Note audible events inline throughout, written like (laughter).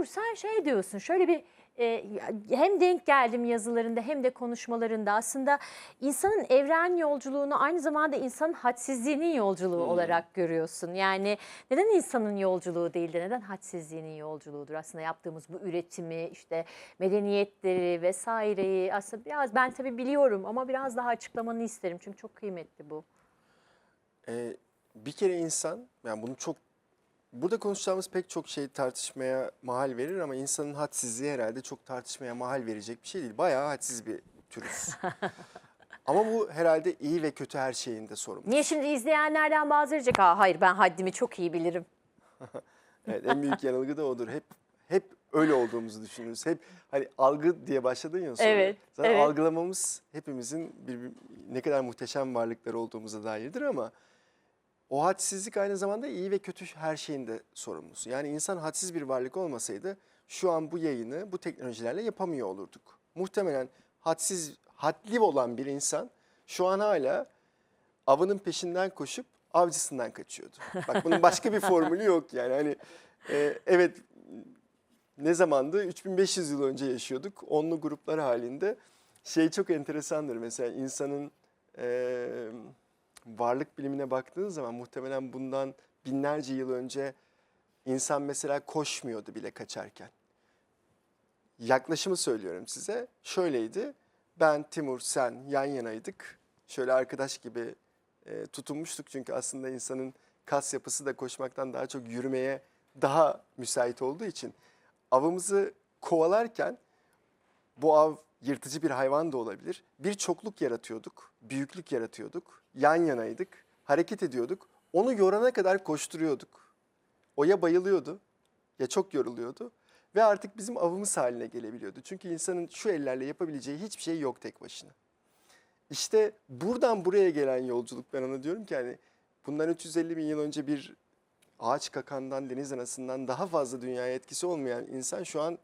Timur sen şey diyorsun şöyle bir e, hem denk geldim yazılarında hem de konuşmalarında aslında insanın evren yolculuğunu aynı zamanda insanın hadsizliğinin yolculuğu olarak görüyorsun. Yani neden insanın yolculuğu değil de neden hadsizliğinin yolculuğudur aslında yaptığımız bu üretimi işte medeniyetleri vesaireyi aslında biraz ben tabii biliyorum ama biraz daha açıklamanı isterim çünkü çok kıymetli bu. Ee, bir kere insan, yani bunu çok, burada konuşacağımız pek çok şey tartışmaya mahal verir ama insanın hadsizliği herhalde çok tartışmaya mahal verecek bir şey değil. Bayağı hadsiz bir türüz. (laughs) ama bu herhalde iyi ve kötü her şeyin de sorumlu. Niye şimdi izleyenlerden bazıları diyecek ha hayır ben haddimi çok iyi bilirim. (laughs) Evet, en büyük yanılgı da odur. Hep hep öyle olduğumuzu düşünürüz. Hep hani algı diye başladın ya sonra. Evet, Zaten evet. algılamamız hepimizin bir, ne kadar muhteşem varlıklar olduğumuza dairdir ama o hadsizlik aynı zamanda iyi ve kötü her şeyin de sorumlusu. Yani insan hadsiz bir varlık olmasaydı şu an bu yayını bu teknolojilerle yapamıyor olurduk. Muhtemelen hadsiz, hadli olan bir insan şu an hala avının peşinden koşup avcısından kaçıyordu. Bak bunun başka bir formülü yok yani. Hani e, evet ne zamandı? 3500 yıl önce yaşıyorduk. Onlu gruplar halinde. Şey çok enteresandır mesela insanın e, varlık bilimine baktığın zaman muhtemelen bundan binlerce yıl önce insan mesela koşmuyordu bile kaçarken. Yaklaşımı söylüyorum size. Şöyleydi. Ben, Timur, sen yan yanaydık. Şöyle arkadaş gibi e, tutunmuştuk çünkü aslında insanın kas yapısı da koşmaktan daha çok yürümeye daha müsait olduğu için avımızı kovalarken bu av yırtıcı bir hayvan da olabilir. Bir çokluk yaratıyorduk, büyüklük yaratıyorduk, yan yanaydık, hareket ediyorduk. Onu yorana kadar koşturuyorduk. O ya bayılıyordu ya çok yoruluyordu ve artık bizim avımız haline gelebiliyordu. Çünkü insanın şu ellerle yapabileceği hiçbir şey yok tek başına. İşte buradan buraya gelen yolculuk ben ona diyorum ki hani bundan 350 bin yıl önce bir ağaç kakandan, deniz anasından daha fazla dünyaya etkisi olmayan insan şu an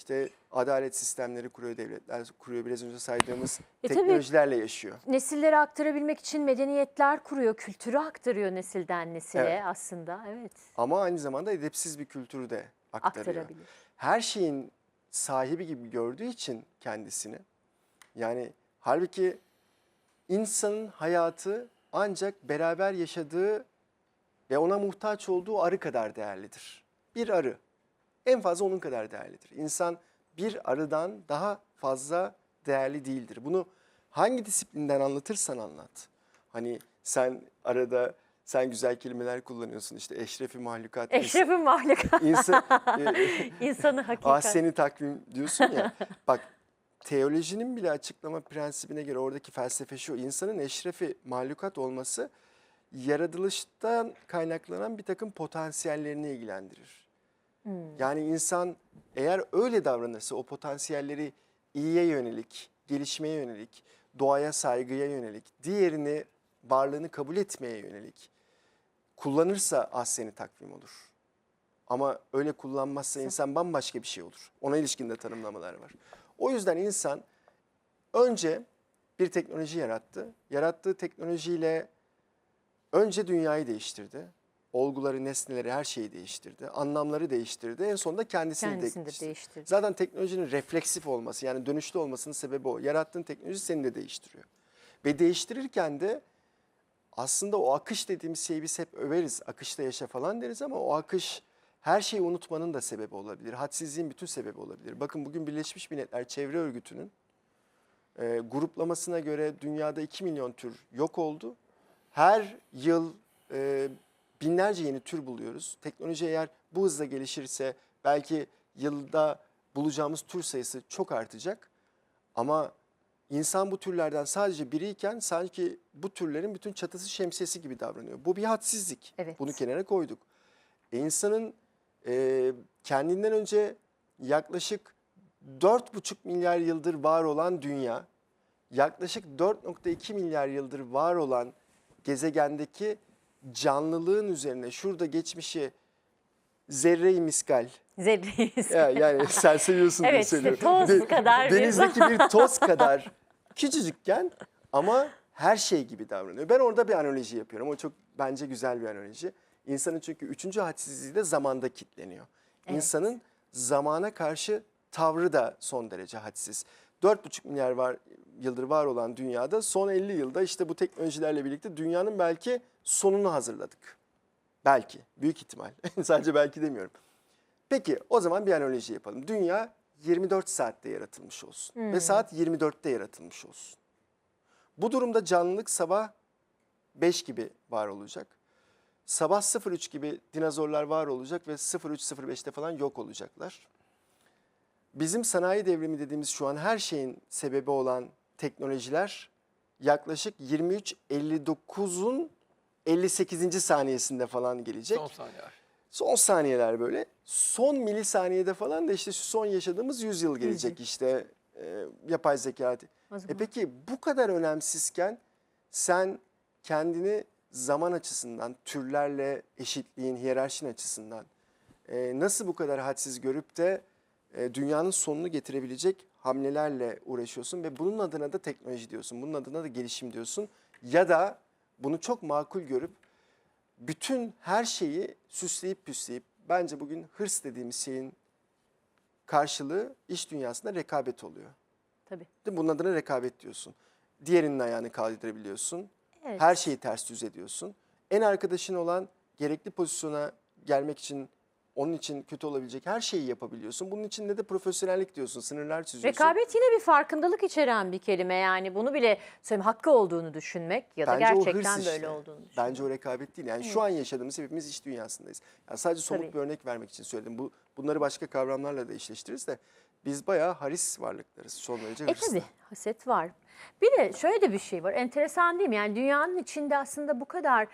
işte adalet sistemleri kuruyor, devletler kuruyor. Biraz önce saydığımız E tabii. teknolojilerle yaşıyor. Nesillere aktarabilmek için medeniyetler kuruyor, kültürü aktarıyor nesilden nesile Evet. aslında. Evet. Ama aynı zamanda edepsiz bir kültürü de aktarıyor. Aktarabilir. Her şeyin sahibi gibi gördüğü için kendisini yani halbuki insanın hayatı ancak beraber yaşadığı ve ona muhtaç olduğu arı kadar değerlidir. Bir arı en fazla onun kadar değerlidir. İnsan bir arıdan daha fazla değerli değildir. Bunu hangi disiplinden anlatırsan anlat. Hani sen arada sen güzel kelimeler kullanıyorsun işte eşrefi mahlukat. Eşref'in mahlukat. İnsan, (laughs) e, İnsanı hakikat. ahseni takvim diyorsun ya. (laughs) Bak teolojinin bile açıklama prensibine göre oradaki felsefe şu. insanın eşrefi mahlukat olması yaratılıştan kaynaklanan bir takım potansiyellerini ilgilendirir. Yani insan eğer öyle davranırsa o potansiyelleri iyiye yönelik, gelişmeye yönelik, doğaya saygıya yönelik, diğerini varlığını kabul etmeye yönelik kullanırsa ahseni takvim olur. Ama öyle kullanmazsa insan bambaşka bir şey olur. Ona ilişkin de tanımlamalar var. O yüzden insan önce bir teknoloji yarattı. Yarattığı teknolojiyle önce dünyayı değiştirdi. Olguları, nesneleri, her şeyi değiştirdi. Anlamları değiştirdi. En sonunda kendisini, Kendisini de değiştirdi. değiştirdi. Zaten teknolojinin refleksif olması yani dönüşlü olmasının sebebi o. Yarattığın teknoloji seni de değiştiriyor. Ve değiştirirken de aslında o akış dediğimiz şeyi biz hep överiz. Akışta yaşa falan deriz ama o akış her şeyi unutmanın da sebebi olabilir. Hadsizliğin bütün sebebi olabilir. Bakın bugün Birleşmiş Milletler Çevre Örgütü'nün e, gruplamasına göre dünyada 2 milyon tür yok oldu. Her yıl e, binlerce yeni tür buluyoruz. Teknoloji eğer bu hızla gelişirse belki yılda bulacağımız tür sayısı çok artacak. Ama insan bu türlerden sadece biriyken sanki bu türlerin bütün çatısı şemsiyesi gibi davranıyor. Bu bir hadsizlik. Evet. Bunu kenara koyduk. E insanın e, kendinden önce yaklaşık 4,5 milyar yıldır var olan dünya, yaklaşık 4,2 milyar yıldır var olan gezegendeki canlılığın üzerine şurada geçmişi zerre-i miskal. Zerreyiz. Ya, yani sen seviyorsun diye Evet, işte toz De- kadar Denizdeki bir (laughs) toz kadar küçücükken ama her şey gibi davranıyor. Ben orada bir analoji yapıyorum. O çok bence güzel bir analoji. İnsanın çünkü üçüncü hadsizliği de zamanda kitleniyor. Evet. İnsanın zamana karşı tavrı da son derece hadsiz. 4,5 milyar var, yıldır var olan dünyada son 50 yılda işte bu teknolojilerle birlikte dünyanın belki sonunu hazırladık. Belki, büyük ihtimal. (laughs) Sadece belki demiyorum. Peki o zaman bir analoji yapalım. Dünya 24 saatte yaratılmış olsun ve saat 24'te yaratılmış olsun. Bu durumda canlılık sabah 5 gibi var olacak. Sabah 03 gibi dinozorlar var olacak ve 03.05'te falan yok olacaklar. Bizim sanayi devrimi dediğimiz şu an her şeyin sebebi olan teknolojiler yaklaşık 23.59'un 58. saniyesinde falan gelecek. Son saniyeler. Son saniyeler böyle. Son milisaniyede falan da işte şu son yaşadığımız 100 yıl gelecek işte e, yapay zeka. E peki bu kadar önemsizken sen kendini zaman açısından, türlerle eşitliğin, hiyerarşin açısından e, nasıl bu kadar hadsiz görüp de e, dünyanın sonunu getirebilecek hamlelerle uğraşıyorsun ve bunun adına da teknoloji diyorsun, bunun adına da gelişim diyorsun ya da bunu çok makul görüp bütün her şeyi süsleyip püsleyip bence bugün hırs dediğimiz şeyin karşılığı iş dünyasında rekabet oluyor. Tabii. Değil mi? Bunun adına rekabet diyorsun. Diğerinin ayağını kaydırabiliyorsun. Evet. Her şeyi ters düz ediyorsun. En arkadaşın olan gerekli pozisyona gelmek için onun için kötü olabilecek her şeyi yapabiliyorsun. Bunun içinde de profesyonellik diyorsun, sınırlar çiziyorsun. Rekabet yine bir farkındalık içeren bir kelime yani bunu bile söyleyeyim hakkı olduğunu düşünmek ya da Bence o hırs gerçekten işte. böyle olduğunu düşünmek. Bence o rekabet değil. Yani şu an yaşadığımız hepimiz iş dünyasındayız. Yani sadece somut Tabii. bir örnek vermek için söyledim. Bu bunları başka kavramlarla da eşleştiririz de biz bayağı haris varlıklarız. Son derece E hırslı. tabii haset var. Bir de şöyle de bir şey var. Enteresan değil mi? Yani dünyanın içinde aslında bu kadar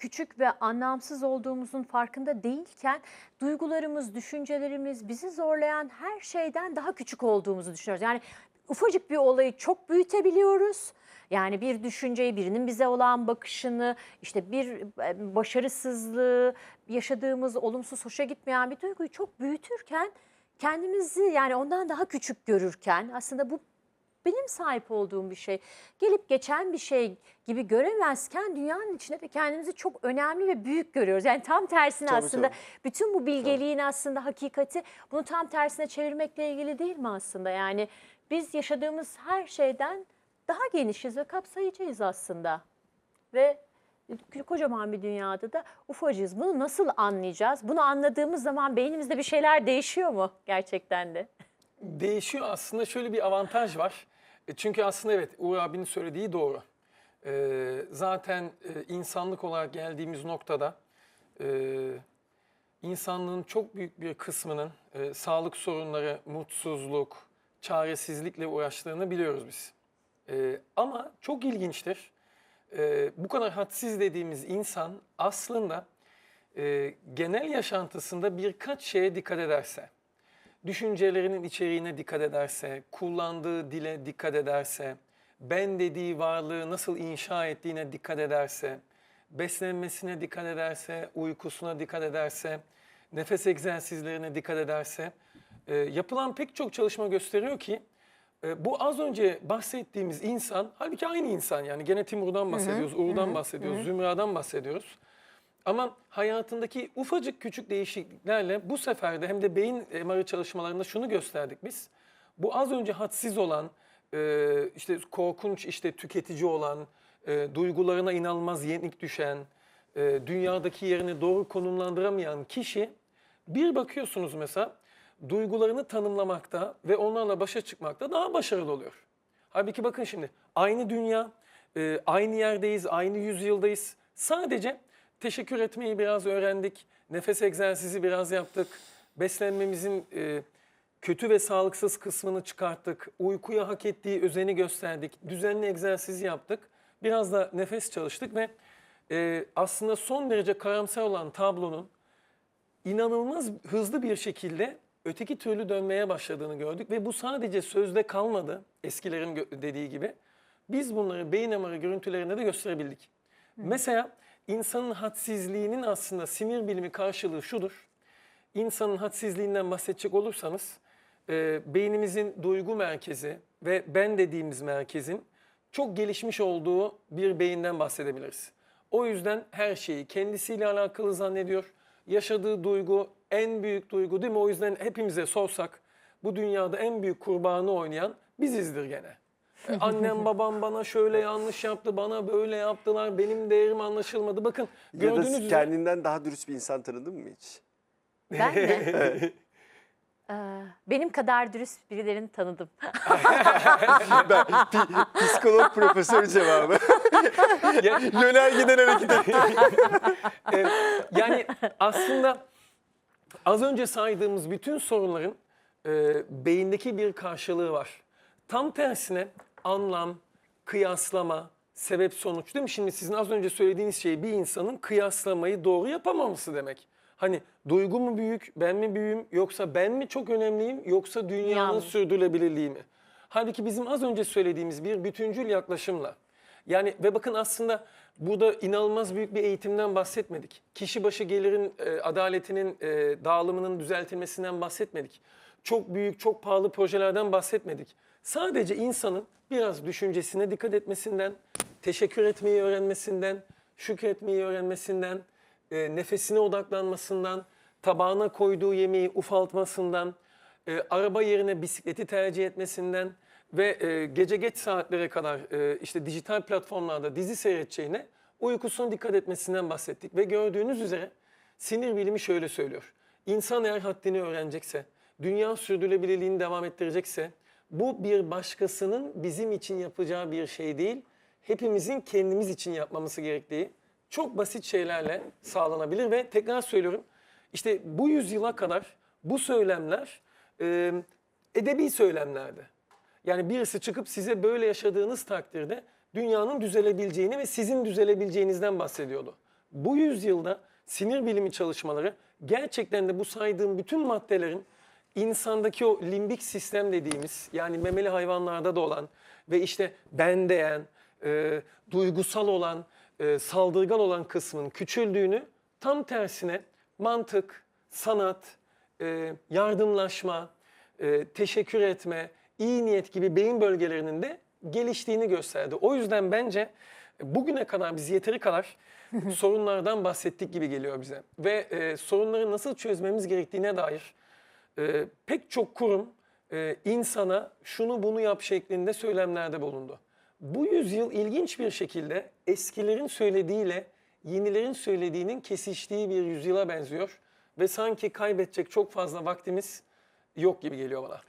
küçük ve anlamsız olduğumuzun farkında değilken duygularımız, düşüncelerimiz bizi zorlayan her şeyden daha küçük olduğumuzu düşünüyoruz. Yani ufacık bir olayı çok büyütebiliyoruz. Yani bir düşünceyi, birinin bize olan bakışını, işte bir e, başarısızlığı, yaşadığımız olumsuz, hoşa gitmeyen bir duyguyu çok büyütürken kendimizi yani ondan daha küçük görürken aslında bu benim sahip olduğum bir şey. Gelip geçen bir şey gibi göremezken dünyanın içinde de kendimizi çok önemli ve büyük görüyoruz. Yani tam tersine Tabii, aslında tabii. bütün bu bilgeliğin aslında hakikati bunu tam tersine çevirmekle ilgili değil mi aslında? Yani biz yaşadığımız her şeyden daha genişiz ve kapsayıcıyız aslında. Ve kocaman bir dünyada da ufacıyız. Bunu nasıl anlayacağız? Bunu anladığımız zaman beynimizde bir şeyler değişiyor mu gerçekten de? Değişiyor aslında şöyle bir avantaj var. E, Çünkü aslında evet Uğur abinin söylediği doğru. Ee, zaten e, insanlık olarak geldiğimiz noktada e, insanlığın çok büyük bir kısmının e, sağlık sorunları, mutsuzluk, çaresizlikle uğraştığını biliyoruz biz. E, ama çok ilginçtir. E, bu kadar hadsiz dediğimiz insan aslında e, genel yaşantısında birkaç şeye dikkat ederse, düşüncelerinin içeriğine dikkat ederse, kullandığı dile dikkat ederse, ben dediği varlığı nasıl inşa ettiğine dikkat ederse, beslenmesine dikkat ederse, uykusuna dikkat ederse, nefes egzersizlerine dikkat ederse, e, yapılan pek çok çalışma gösteriyor ki e, bu az önce bahsettiğimiz insan, halbuki aynı insan yani gene Timur'dan bahsediyoruz, Uğur'dan bahsediyoruz, Zümra'dan bahsediyoruz. Ama hayatındaki ufacık küçük değişikliklerle bu sefer de hem de beyin MR'ı çalışmalarında şunu gösterdik biz. Bu az önce hadsiz olan, e, işte korkunç, işte tüketici olan, e, duygularına inanılmaz yenik düşen, e, dünyadaki yerini doğru konumlandıramayan kişi bir bakıyorsunuz mesela duygularını tanımlamakta ve onlarla başa çıkmakta daha başarılı oluyor. Halbuki bakın şimdi aynı dünya, aynı yerdeyiz, aynı yüzyıldayız. Sadece teşekkür etmeyi biraz öğrendik, nefes egzersizi biraz yaptık, beslenmemizin e, kötü ve sağlıksız kısmını çıkarttık, uykuya hak ettiği özeni gösterdik, düzenli egzersiz yaptık, biraz da nefes çalıştık ve e, aslında son derece karamsar olan tablonun inanılmaz hızlı bir şekilde öteki türlü dönmeye başladığını gördük ve bu sadece sözde kalmadı eskilerin dediği gibi. Biz bunları beyin MR'ı görüntülerinde de gösterebildik. Mesela insanın hadsizliğinin aslında sinir bilimi karşılığı şudur. İnsanın hadsizliğinden bahsedecek olursanız e, beynimizin duygu merkezi ve ben dediğimiz merkezin çok gelişmiş olduğu bir beyinden bahsedebiliriz. O yüzden her şeyi kendisiyle alakalı zannediyor. Yaşadığı duygu En büyük duygu değil mi? O yüzden hepimize sorsak bu dünyada en büyük kurbanı oynayan bizizdir gene. Annem babam bana şöyle yanlış yaptı, bana böyle yaptılar, benim değerim anlaşılmadı. Bakın Ya da gördüğünüz üzere kendinden daha dürüst bir insan tanıdın mı hiç? Ben mi? (laughs) Ee, benim kadar dürüst birilerini tanıdım. (laughs) Ben pi- psikolog profesör cevabı. (laughs) Ya- Yönergeden hareket et. Yani aslında az önce saydığımız bütün sorunların e, beyindeki bir karşılığı var. Tam tersine anlam, kıyaslama, sebep sonuç değil mi? Şimdi sizin az önce söylediğiniz şey bir insanın kıyaslamayı doğru yapamaması demek. Hani duygu mu büyük, ben mi büyüğüm yoksa ben mi çok önemliyim yoksa dünyanın Dünya mı? sürdürülebilirliği mi? Halbuki bizim az önce söylediğimiz bir bütüncül yaklaşımla yani ve bakın aslında burada inanılmaz büyük bir eğitimden bahsetmedik. Kişi başı gelirin e, adaletinin e, dağılımının düzeltilmesinden bahsetmedik. Çok büyük, çok pahalı projelerden bahsetmedik. Sadece insanın biraz düşüncesine dikkat etmesinden, teşekkür etmeyi öğrenmesinden, şükretmeyi öğrenmesinden, e, nefesine odaklanmasından, tabağına koyduğu yemeği ufaltmasından, e, araba yerine bisikleti tercih etmesinden ve e, gece geç saatlere kadar e, işte dijital platformlarda dizi seyredeceğine uykusuna dikkat etmesinden bahsettik. Ve gördüğünüz üzere sinir bilimi şöyle söylüyor. İnsan eğer haddini öğrenecekse, dünya sürdürülebilirliğini devam ettirecekse bu bir başkasının bizim için yapacağı bir şey değil, hepimizin kendimiz için yapmamız gerektiği çok basit şeylerle sağlanabilir ve tekrar söylüyorum işte bu yüzyıla kadar bu söylemler e, edebi söylemlerdi. Yani birisi çıkıp size böyle yaşadığınız takdirde dünyanın düzelebileceğini ve sizin düzelebileceğinizden bahsediyordu. Bu yüzyılda sinir bilimi çalışmaları gerçekten de bu saydığım bütün maddelerin insandaki o limbik sistem dediğimiz yani memeli hayvanlarda da olan ve işte bendeyen, e, duygusal olan, e, saldırgan olan kısmın küçüldüğünü tam tersine mantık, sanat, e, yardımlaşma, e, teşekkür etme, iyi niyet gibi beyin bölgelerinin de geliştiğini gösterdi. O yüzden bence bugüne kadar biz yeteri kadar (laughs) sorunlardan bahsettik gibi geliyor bize. Ve e, sorunları nasıl çözmemiz gerektiğine dair e, pek çok kurum e, insana şunu bunu yap şeklinde söylemlerde bulundu. Bu yüzyıl ilginç bir şekilde eskilerin söylediğiyle yenilerin söylediğinin kesiştiği bir yüzyıla benziyor. Ve sanki kaybedecek çok fazla vaktimiz yok gibi geliyor bana.